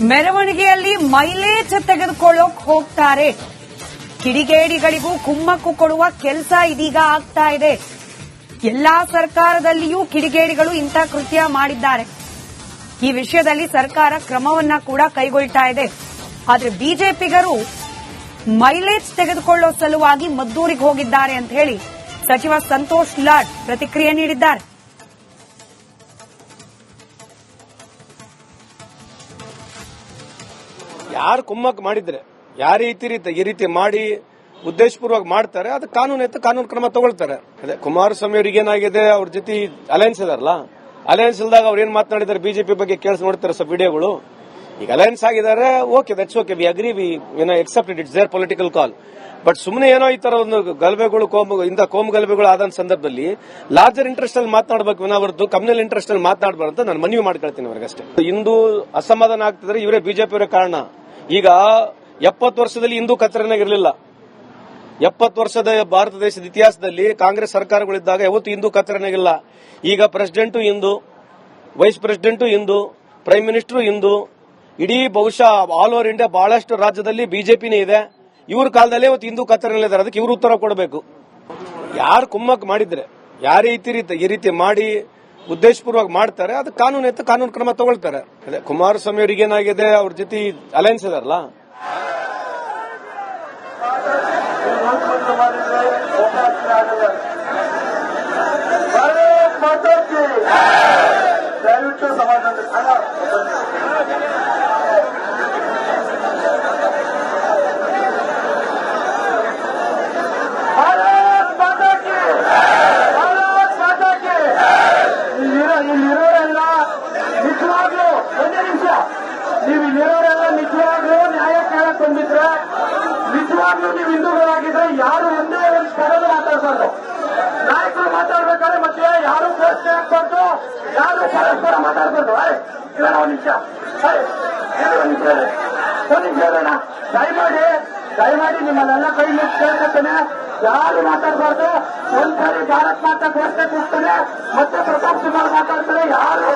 ಮೆರವಣಿಗೆಯಲ್ಲಿ ಮೈಲೇಜ್ ತೆಗೆದುಕೊಳ್ಳೋಕ್ ಹೋಗ್ತಾರೆ. ಕಿಡಿಗೇಡಿಗಳಿಗೂ ಕುಮ್ಮಕ್ಕು ಕೊಡುವ ಕೆಲಸ ಇದೀಗ ಆಗ್ತಾ ಇದೆ. ಎಲ್ಲಾ ಸರ್ಕಾರದಲ್ಲಿಯೂ ಕಿಡಿಗೇಡಿಗಳು ಇಂಥ ಕೃತ್ಯ ಮಾಡಿದ್ದಾರೆ. ಈ ವಿಷಯದಲ್ಲಿ ಸರ್ಕಾರ ಕ್ರಮವನ್ನ ಕೂಡ ಕೈಗೊಳ್ತಾ ಇದೆ. ಆದ್ರೆ ಬಿಜೆಪಿಗರು ಮೈಲೇಜ್ ತೆಗೆದುಕೊಳ್ಳೋ ಸಲುವಾಗಿ ಮದ್ದೂರಿಗೆ ಹೋಗಿದ್ದಾರೆ ಅಂತ ಹೇಳಿ ಸಚಿವ ಸಂತೋಷ್ ಲಾಡ್ ಪ್ರತಿಕ್ರಿಯೆ ನೀಡಿದ್ದಾರೆ. ಯಾರು ಕುಮ್ಮಕ್ ಮಾಡಿದ್ರೆ ಯಾರ ರೀತಿ ರೀತಿ ಈ ರೀತಿ ಮಾಡಿ ಉದ್ದೇಶಪೂರ್ವಕ ಮಾಡ್ತಾರೆ, ಅದು ಕಾನೂನು ಎತ್ತ ಕಾನೂನು ಕ್ರಮ ತಗೊಳ್ತಾರೆ. ಅದೇ ಕುಮಾರಸ್ವಾಮಿ ಅವ್ರಿಗೆ ಏನಾಗಿದೆ, ಅವ್ರ ಜೊತೆ ಅಲಯನ್ಸ್ ಇದಾರಲ್ಲ ಅಲಯನ್ಸ್ ಇಲ್ದಾಗ ಅವ್ರು ಏನ್ ಮಾತನಾಡಿದ್ದಾರೆ, ಬಿಜೆಪಿ ಬಗ್ಗೆ ಕೇಳಿಸ್ ನೋಡ್ತಾರೆ ಸರ್ ವಿಡಿಯೋಗಳು. ಈಗ ಅಲಯನ್ಸ್ ಆಗಿದ್ದಾರೆ okay that's okay we agree we ಏನೋ accepted it's their political call but ಸುಮ್ಮನೆ ಏನೋ ಈ ತರ ಒಂದು ಗಲಭೆಗಳು ಕೋಮು, ಇಂಥ ಕೋಮು ಗಲಭೆಗಳು ಆದ ಸಂದರ್ಭದಲ್ಲಿ ಲಾರ್ಜರ್ ಇಂಟ್ರೆಸ್ಟ್ ಅಲ್ಲಿ ಮಾತನಾಡಬೇಕು ಅವ್ರದ್ದು ಕಮ್ಯುನಲ್ ಇಂಟ್ರೆಸ್ಟ್ ಅಲ್ಲಿ ಮಾತನಾಡಬಾರ್ದು ನಾನು ಮನವಿ ಮಾಡ್ಕೊಳ್ತೀನಿ ಅವ್ರಿಗಷ್ಟೇ. ಇಂದು ಅಸಮಾಧಾನ ಆಗ್ತಿದ್ರೆ ಇವರೇ ಬಿಜೆಪಿ ಕಾರಣ. ಈಗ ಎಪ್ಪತ್ತು ವರ್ಷದಲ್ಲಿ ಹಿಂದೂ ಕತ್ತರನಾಗ ಇರಲಿಲ್ಲ. ಎಪ್ಪತ್ತು ವರ್ಷದ ಭಾರತ ದೇಶದ ಇತಿಹಾಸದಲ್ಲಿ ಕಾಂಗ್ರೆಸ್ ಸರ್ಕಾರಗಳಿದ್ದಾಗ ಯಾವತ್ತು ಹಿಂದೂ ಕತ್ತರನಾಗಿಲ್ಲ ಈಗ president Hindu, vice president Hindu, prime minister Hindu, ಇಡೀ ಬಹುಶಃ ಆಲ್ ಓವರ್ ಇಂಡಿಯಾ ಬಹಳಷ್ಟು ರಾಜ್ಯದಲ್ಲಿ ಬಿಜೆಪಿನೇ ಇದೆ. ಇವ್ರ ಕಾಲದಲ್ಲೇ ಇವತ್ತು ಹಿಂದೂ ಕತ್ತರಲ್ಲಿದ್ದಾರೆ ಅದಕ್ಕೆ ಇವರು ಉತ್ತರ ಕೊಡಬೇಕು. ಯಾರು ಕುಮ್ಮಕ್ ಮಾಡಿದ್ರೆ ಯಾರೀತಿ ರೀತಿ ಈ ರೀತಿ ಮಾಡಿ ಉದ್ದೇಶಪೂರ್ವಕ ಮಾಡ್ತಾರೆ, ಅದು ಕಾನೂನು ಎತ್ತು ಕಾನೂನು ಕ್ರಮ ತಗೊಳ್ತಾರೆ. ಅದೇ ಕುಮಾರಸ್ವಾಮಿ ಅವರಿಗೆ ಏನಾಗಿದೆ, ಅವ್ರ ಜೊತೆ ಅಲೈನ್ಸ್ ಇದಾರಲ್ಲ ದಯವಿಟ್ಟು ಸಮಾಧಾನ ಅಲ್ಲ ಭಾರತ್ ಮಾತಾ ಕಿ ಭಾರತ್ ಮಾತಾ ಕಿ ಇಲ್ಲಿರೋ ಇಲ್ಲಿರೋರೆಲ್ಲ ನಿಜವಾಗ್ಲೂ ಒಂದೇ ನಿಮಿಷ ನೀವು ಇಲ್ಲಿರೋರೆಲ್ಲ ನಿಜವಾಗ್ಲೂ ನ್ಯಾಯ ಕೇಳಕ್ ಬಂದಿದ್ರೆ ನಿಜವಾಗ್ಲೂ ನೀವು ಹಿಂದೂಗಳಾಗಿದ್ರೆ ಯಾರು ಒಂದೇ ಒಂದು ಸ್ಥಳದಲ್ಲಿ ಮಾತಾಡಬಾರ್ದು. ನಾಯಕರು ಮಾತಾಡ್ಬೇಕಾದ್ರೆ ಮತ್ತೆ ಯಾರು ಪ್ರಶ್ನೆ ಹಾಕ್ಬಾರ್ದು ಯಾರು ಪರಸ್ಪರ ಮಾತಾಡ್ಬಾರ್ದು. ಇಲ್ಲ ಒಂದು ನಿಮಿಷ. ಇರೋಣ ದಯಮಾಡಿ ದಯಮಾಡಿ ನಿಮ್ಮನ್ನೆಲ್ಲ ಕೈ ಮುಚ್ಚಿ ಕೇಳ್ಕೊತೇನೆ ಯಾರು ಮಾತಾಡ್ಬಾರ್ದು, ಒಂದ್ಸರಿ ಭಾರತ್ ಮಾತಾ ಘೋಷಣೆ ಕೂಗ್ತಾನೆ, ಮತ್ತೆ ಪ್ರತಾಪ್ ಕುಮಾರ್ ಮಾತಾಡ್ತಾರೆ, ಯಾರು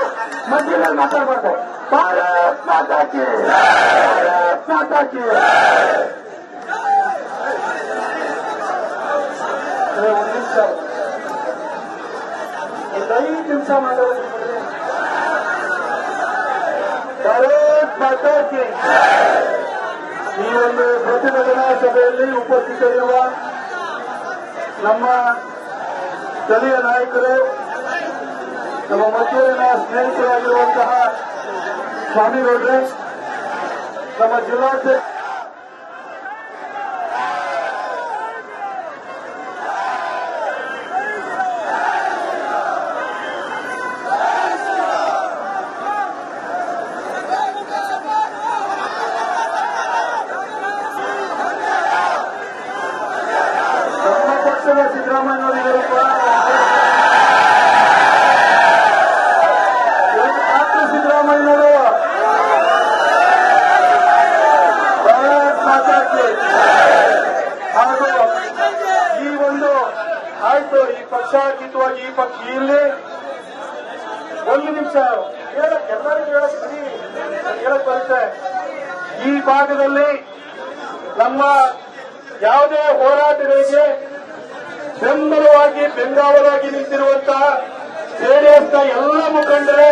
ಮಧ್ಯದಲ್ಲಿ ಮಾತಾಡಬಾರ್ದು. ಭಾರತ್ ಮಾತಾಕಿ ಭಾರತ್ ಮಾತಾಕಿ. ಒಂದು ನಿಮಿಷ ಒಂದು ಐದು ನಿಮಿಷ ಮಾತಾಡೋದು ಭಾರತ್ ಮಾತಾಕಿ ಈ ಒಂದು ಪ್ರತಿಭಟನಾ ಸಭೆಯಲ್ಲಿ ಉಪಸ್ಥಿತರಿರುವ ನಮ್ಮ ಸ್ಥಳೀಯ ನಾಯಕರು ನಮ್ಮ ಮದ್ದೂರಿನ ಸ್ನೇಹಿತರಾಗಿರುವಂತಹ ಸ್ವಾಮಿಗೌಡ್ರೆ ನಮ್ಮ ಜಿಲ್ಲಾಧ್ಯಕ್ಷ ಸಿದ್ದರಾಮಯ್ಯನವರಿಗೂ ಕೂಡ ಹಾಗೂ ಈ ಒಂದು ಆಯ್ತು ಈ ಪಕ್ಷಾತೀತವಾಗಿ ಈ ಪಕ್ಷ ಇಲ್ಲಿ ಒಂದು ನಿಮಿಷ ಹೇಳಕ್ ಎಲ್ಲರಿಗೂ ಹೇಳಕ್ ಬರೀ ಹೇಳಕ್ ಬರುತ್ತೆ ಈ ಭಾಗದಲ್ಲಿ ನಮ್ಮ ಯಾವುದೇ ಹೋರಾಟಗಳಿಗೆ ಬೆಂಬಲವಾಗಿ ಬೆಂಗಾವಲಾಗಿ ನಿಂತಿರುವಂತಹ ಜೆಡಿಎಸ್ನ ಎಲ್ಲ ಮುಖಂಡರೇ.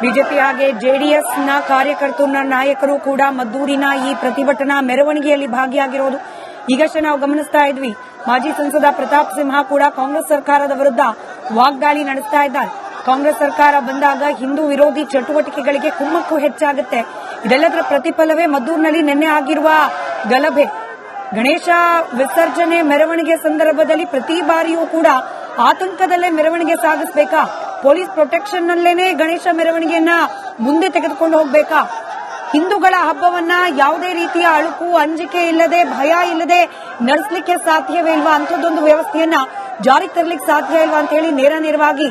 ಬಿಜೆಪಿ ಹಾಗೆ ಜೆಡಿಎಸ್ನ ಕಾರ್ಯಕರ್ತರು ನಾಯಕರು ಕೂಡ ಮದ್ದೂರಿನ ಈ ಪ್ರತಿಭಟನಾ ಮೆರವಣಿಗೆಯಲ್ಲಿ ಭಾಗಿಯಾಗಿರೋದು. ಈಗಷ್ಟೇ ನಾವು ಗಮನಿಸ್ತಾ ಇದ್ವಿ. ಮಾಜಿ ಸಂಸದ ಪ್ರತಾಪ್ ಸಿಂಹ ಕೂಡ ಕಾಂಗ್ರೆಸ್ ಸರ್ಕಾರದ ವಿರುದ್ಧ ವಾಗ್ದಾಳಿ ನಡೆಸ್ತಾ ಇದ್ದಾರೆ. ಕಾಂಗ್ರೆಸ್ ಸರ್ಕಾರ ಬಂದಾಗ ಹಿಂದೂ ವಿರೋಧಿ ಚಟುವಟಿಕೆಗಳಿಗೆ ಕುಮ್ಮಕ್ಕು ಹೆಚ್ಚಾಗುತ್ತೆ. ಇದೆಲ್ಲದರ ಪ್ರತಿಫಲವೇ ಮದ್ದೂರಿನಲ್ಲಿ ನಿನ್ನೆ ಆಗಿರುವ ಗಲಭೆ. ಗಣೇಶ ವಿಸರ್ಜನೆ ಮೆರವಣಿಗೆ ಸಂದರ್ಭದಲ್ಲಿ ಪ್ರತಿ ಬಾರಿಯೂ ಕೂಡ ಆತಂಕದಲ್ಲೇ ಮೆರವಣಿಗೆ ಸಾಗಿಸಬೇಕಾ? ಪೊಲೀಸ್ ಪ್ರೊಟೆಕ್ಷನ್ ನಲ್ಲೇನೆ ಗಣೇಶ ಮೆರವಣಿಗೆಯನ್ನ ಮುಂದೆ ತೆಗೆದುಕೊಂಡು ಹೋಗ್ಬೇಕಾ? ಹಿಂದೂಗಳ ಹಬ್ಬವನ್ನ ಯಾವುದೇ ರೀತಿಯ ಅಳುಕು, ಅಂಜಿಕೆ ಇಲ್ಲದೆ, ಭಯ ಇಲ್ಲದೆ ನಡೆಸಲಿಕ್ಕೆ ಸಾಧ್ಯವೇ ಇಲ್ವಾ? ಅಂಥದ್ದೊಂದು ವ್ಯವಸ್ಥೆಯನ್ನ ಜಾರಿಗೆ ತರಲಿಕ್ಕೆ ಸಾಧ್ಯ ಇಲ್ವಾ ಅಂತ ಹೇಳಿ ನೇರ ನೇರವಾಗಿ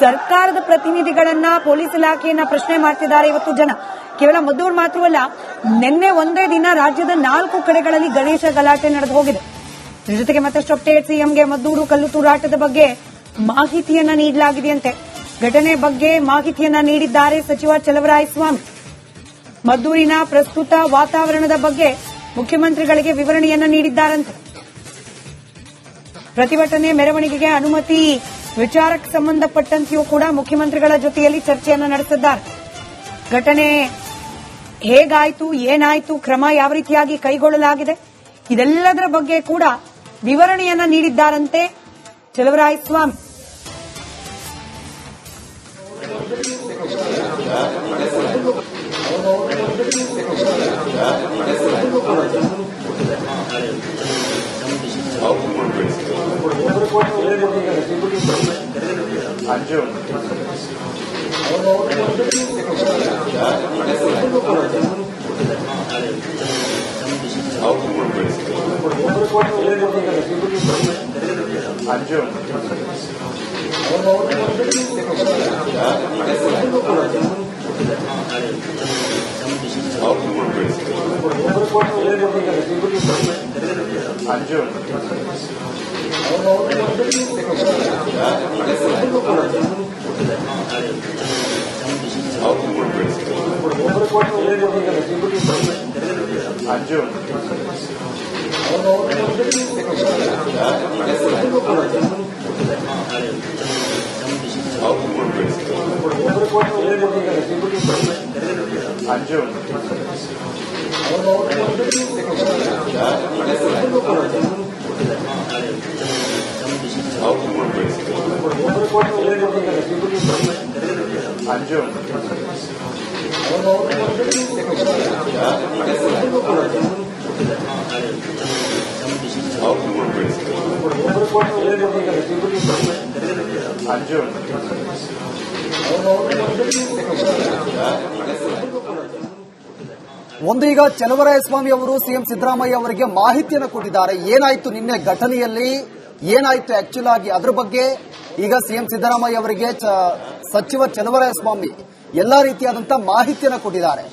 ಸರ್ಕಾರದ ಪ್ರತಿನಿಧಿಗಳನ್ನ ಪೊಲೀಸ್ ಇಲಾಖೆಯನ್ನ ಪ್ರಶ್ನೆ ಮಾಡ್ತಿದ್ದಾರೆ ಇವತ್ತು ಜನ. ಕೇವಲ ಮದ್ದೂರು ಮಾತ್ರವಲ್ಲ, ನಿನ್ನೆ ಒಂದೇ ದಿನ ರಾಜ್ಯದ ನಾಲ್ಕು ಕಡೆಗಳಲ್ಲಿ ಗಣೇಶ ಗಲಾಟೆ ನಡೆದು ಹೋಗಿದೆ. ಜೊತೆಗೆ ಮತ್ತಷ್ಟು ಅಪ್ಡೇಟ್ ಸಿಎಂಗೆ ಮದ್ದೂರು ಕಲ್ಲು ತೂರಾಟದ ಬಗ್ಗೆ ಮಾಹಿತಿಯನ್ನ ನೀಡಲಾಗಿದೆಯಂತೆ. ಘಟನೆ ಬಗ್ಗೆ ಮಾಹಿತಿಯನ್ನ ನೀಡಿದ್ದಾರೆ ಸಚಿವ ಚಲವರಾಯಸ್ವಾಮಿ ಮದ್ದೂರಿನ ಪ್ರಸ್ತುತ ವಾತಾವರಣದ ಬಗ್ಗೆ ಮುಖ್ಯಮಂತ್ರಿಗಳಿಗೆ ವಿವರಣೆಯನ್ನ ನೀಡಿದ್ದಾರಂತೆ. ಪ್ರತಿಭಟನೆ ಮೆರವಣಿಗೆಗೆ ಅನುಮತಿ, ವಿಚಾರಕ್ಕೆ ಸಂಬಂಧಪಟ್ಟಂತೆಯೂ ಕೂಡ ಮುಖ್ಯಮಂತ್ರಿಗಳ ಜೊತೆಯಲ್ಲಿ ಚರ್ಚೆಯನ್ನು ನಡೆಸಿದ್ದಾರೆ. ಘಟನೆ ಹೇಗಾಯಿತು, ಏನಾಯಿತು, ಕ್ರಮ ಯಾವ ರೀತಿಯಾಗಿ ಕೈಗೊಳ್ಳಲಾಗಿದೆ, ಇದೆಲ್ಲದರ ಬಗ್ಗೆ ಕೂಡ ವಿವರಣೆಯನ್ನ ನೀಡಿದ್ದಾರಂತೆ ಚಲವರಾಯಸ್ವಾಮಿ 안중. 안주. 안주. 아우, 안주. 안주. ಒಂದು ಈಗ ಚಲವರಾಯಸ್ವಾಮಿ ಅವರು ಸಿಎಂ ಸಿದ್ದರಾಮಯ್ಯ ಅವರಿಗೆ ಮಾಹಿತಿಯನ್ನು ಕೊಟ್ಟಿದ್ದಾರೆ. ಏನಾಯ್ತು ನಿನ್ನೆ ಘಟನೆಯಲ್ಲಿ? ಏನಾಯ್ತು ಆಕ್ಚುಲ್ ಆಗಿ? ಅದ್ರ ಬಗ್ಗೆ ಈಗ ಸಿಎಂ ಸಿದ್ದರಾಮಯ್ಯ ಅವರಿಗೆ ಸಚಿವ ಚಲವರಾಯಸ್ವಾಮಿ ಎಲ್ಲ ರೀತಿಯಾದಂತಹ ಮಾಹಿತಿಯನ್ನು ಕೊಟ್ಟಿದ್ದಾರೆ.